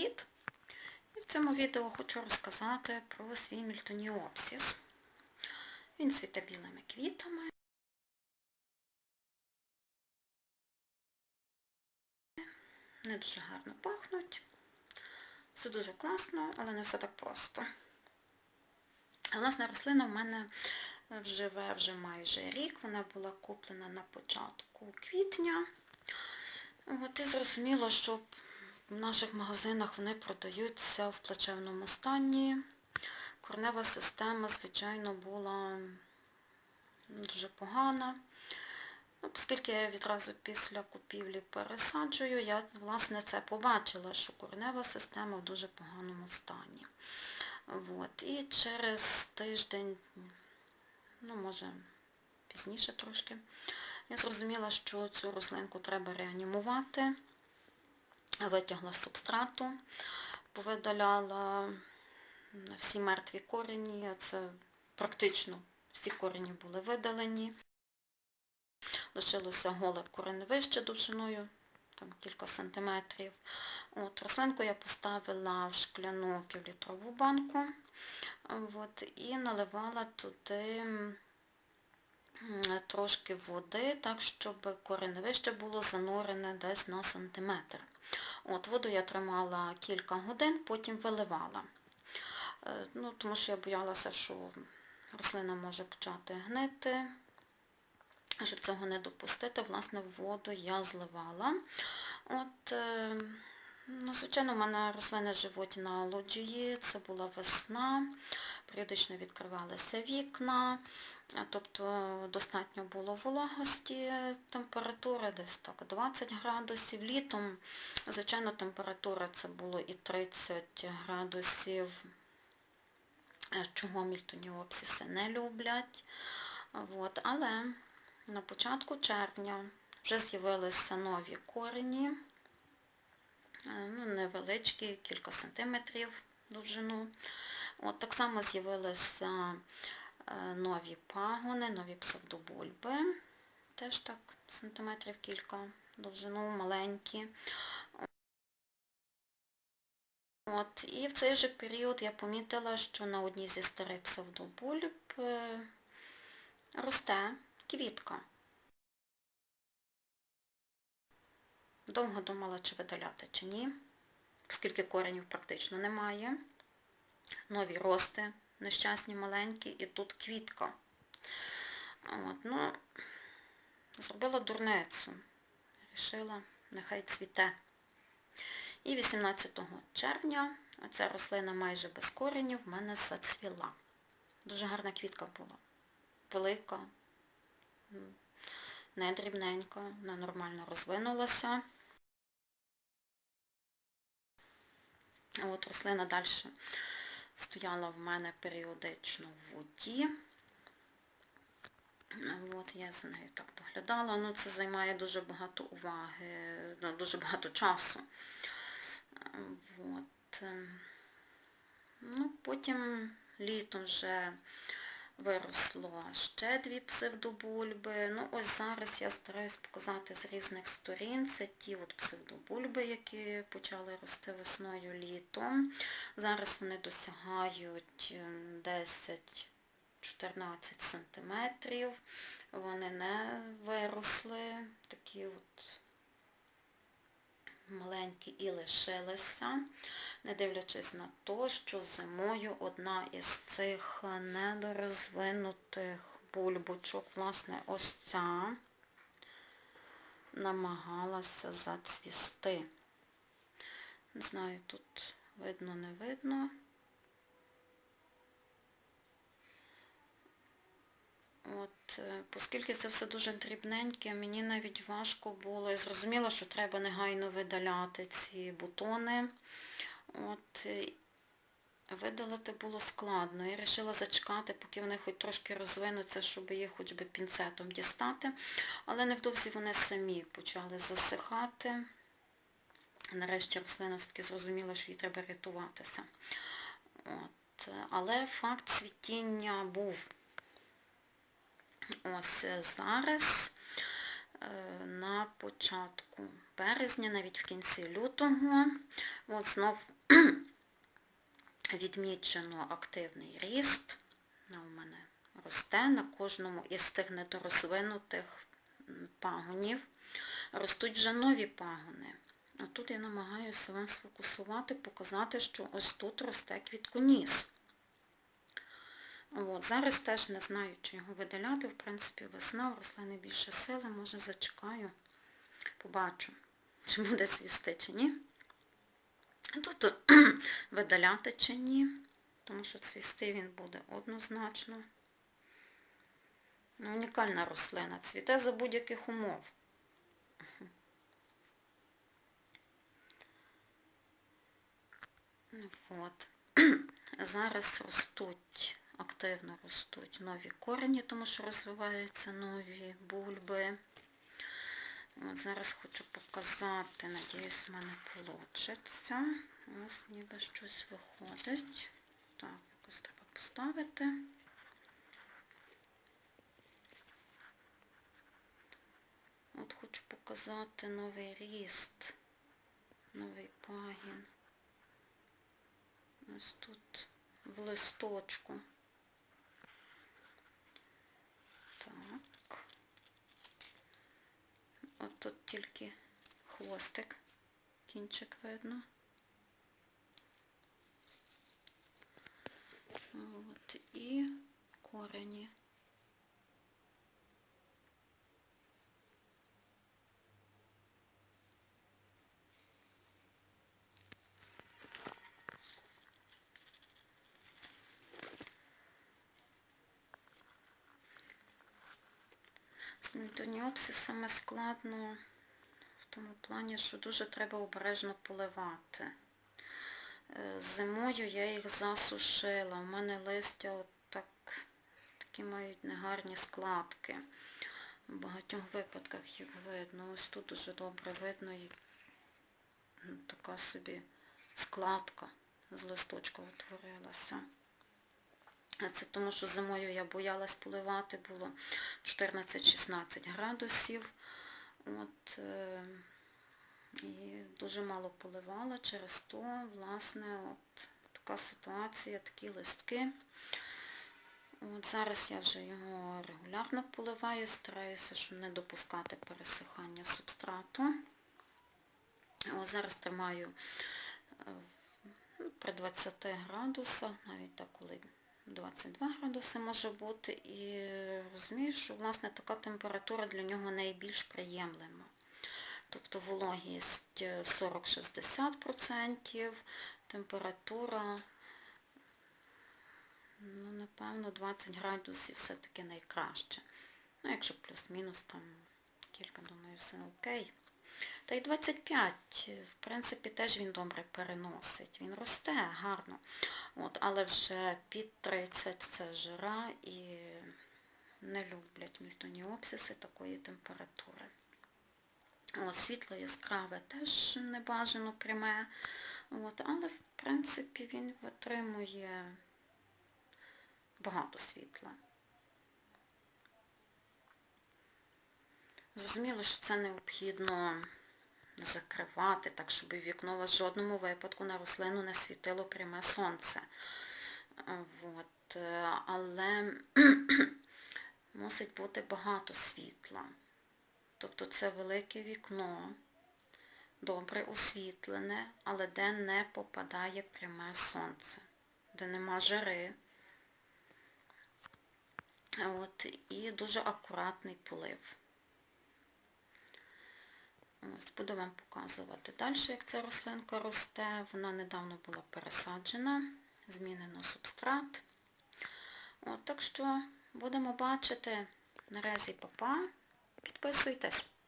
Привіт! І в цьому відео хочу розказати про свій мільтоніопсіс. Він цвіте білими квітами. Не дуже гарно пахнуть. Все дуже класно, але не все так просто. А, Власне, рослина в мене живе вже майже рік. Вона була куплена на початку квітня. От і зрозуміло, що в наших магазинах вони продаються в плачевному стані. Корнева система, звичайно, була дуже погана. Ну, Оскільки я відразу після купівлі пересаджую, я, власне, це побачила, що корнева система в дуже поганому стані. От. І через тиждень, ну, може, пізніше трошки, я зрозуміла, що цю рослинку треба реанімувати. Витягла з субстрату, повидаляла всі мертві корені, це практично всі корені були видалені. Лишилося голе кореневище довжиною, там кілька сантиметрів. От, Рослинку я поставила в шкляну півлітрову банку от, і наливала туди трошки води, так, щоб кореневище було занурене десь на сантиметр. От, Воду я тримала кілька годин, потім виливала. Е, ну, Тому що я боялася, що рослина може почати гнити. Щоб цього не допустити, власне, воду я зливала. От, е, ну, Звичайно, в мене рослини живуть на лоджії, це була весна, періодично відкривалися вікна, тобто достатньо було вологості, температура десь так 20 градусів. Літом, звичайно, температура це було і 30 градусів, чого мільтоніопсиси не люблять. От, але на початку червня вже з'явилися нові корені, ну, невеличкі, кілька сантиметрів довжину. От Так само з'явилися нові пагони, нові псевдобульби, теж так сантиметрів кілька довжину, маленькі. От, І в цей же період я помітила, що на одній зі старих псевдобульб росте квітка. Довго думала, чи видаляти, чи ні, оскільки коренів практично немає. Нові рости, нещасні маленькі, і тут квітка. От, ну, Зробила дурницю. Рішила, нехай цвіте. І 18 червня ця рослина майже без коренів в мене зацвіла. Дуже гарна квітка була. Велика, не дрібненька, вона нормально розвинулася. От рослина далі стояла в мене періодично в воді. От Я за нею так доглядала, ну це займає дуже багато уваги, ну, дуже багато часу. От. Ну, Потім літом вже виросло ще дві псевдобульби. Ну, ось зараз я стараюсь показати з різних сторін. Це ті от псевдобульби, які почали рости весною літом. Зараз вони досягають 10-14 сантиметрів. Вони не виросли, такі от маленькі і лишилися, не дивлячись на те, що зимою одна із цих недорозвинутих бульбочок, власне, ось ця, намагалася зацвісти. Не знаю, тут видно, не видно. От, е, Оскільки це все дуже дрібненьке, мені навіть важко було. Я зрозуміла, що треба негайно видаляти ці бутони. От, е, Видалити було складно. Я вирішила зачекати, поки вони хоч трошки розвинуться, щоб їх хоч би пінцетом дістати. Але невдовзі вони самі почали засихати. Нарешті рослина все-таки зрозуміла, що їй треба рятуватися. От. Але факт цвітіння був. Ось зараз, на початку березня, навіть в кінці лютого, От знов відмічено активний ріст. У мене росте на кожному із цих недорозвинутих пагонів. Ростуть вже нові пагони. А тут я намагаюся вам сфокусувати, показати, що ось тут росте квітконіс. От, зараз теж не знаю, чи його видаляти. В принципі, весна, в рослини більше сили, може зачекаю, побачу, чи буде цвісти, чи ні. Тут видаляти чи ні, тому що цвісти він буде однозначно. Ну, унікальна рослина, цвіте за будь-яких умов. Ну, От. Зараз ростуть, активно ростуть нові корені, тому що розвиваються нові бульби. От зараз хочу показати, надіюсь, в мене вийде. Ось ніби щось виходить. Так, якось треба поставити. От хочу показати новий ріст, новий пагін. Ось тут в листочку. Так. От тут тільки хвостик, кінчик видно. От і корені. З нітоніопсисами складно в тому плані, що дуже треба обережно поливати. Е, Зимою я їх засушила. У мене листя от так, такі мають негарні складки. В багатьох випадках їх видно. Ось тут дуже добре видно і ну, така собі складка з листочка утворилася. Це тому, що зимою я боялась поливати, було 14-16 градусів. От, е, і дуже мало поливала, через то, власне, от така ситуація, такі листки. От Зараз я вже його регулярно поливаю, стараюся, щоб не допускати пересихання субстрату. От Зараз тримаю е, ну, при 20 градусах, навіть так, коли 22 градуси може бути, і розумію, що власне така температура для нього найбільш приємлема. Тобто вологість 40-60%, температура, ну, напевно, 20 градусів все-таки найкраще. Ну, якщо плюс-мінус там кілька, думаю, все окей. Та й 25, в принципі, теж він добре переносить. Він росте гарно. От, але вже під 30 це жира і не люблять мільтоніопсиси такої температури. От, світло яскраве теж не бажано пряме. От, але, в принципі, він витримує багато світла. Зрозуміло, що це необхідно закривати, так, щоб вікно у вас в жодному випадку на рослину не світило пряме сонце. От. Але мусить бути багато світла. Тобто це велике вікно, добре освітлене, але де не попадає пряме сонце, де нема жари. От. І дуже акуратний полив. Ось, буду вам показувати далі, як ця рослинка росте. Вона недавно була пересаджена, змінено субстрат. От, так що будемо бачити. Наразі папа. Підписуйтесь.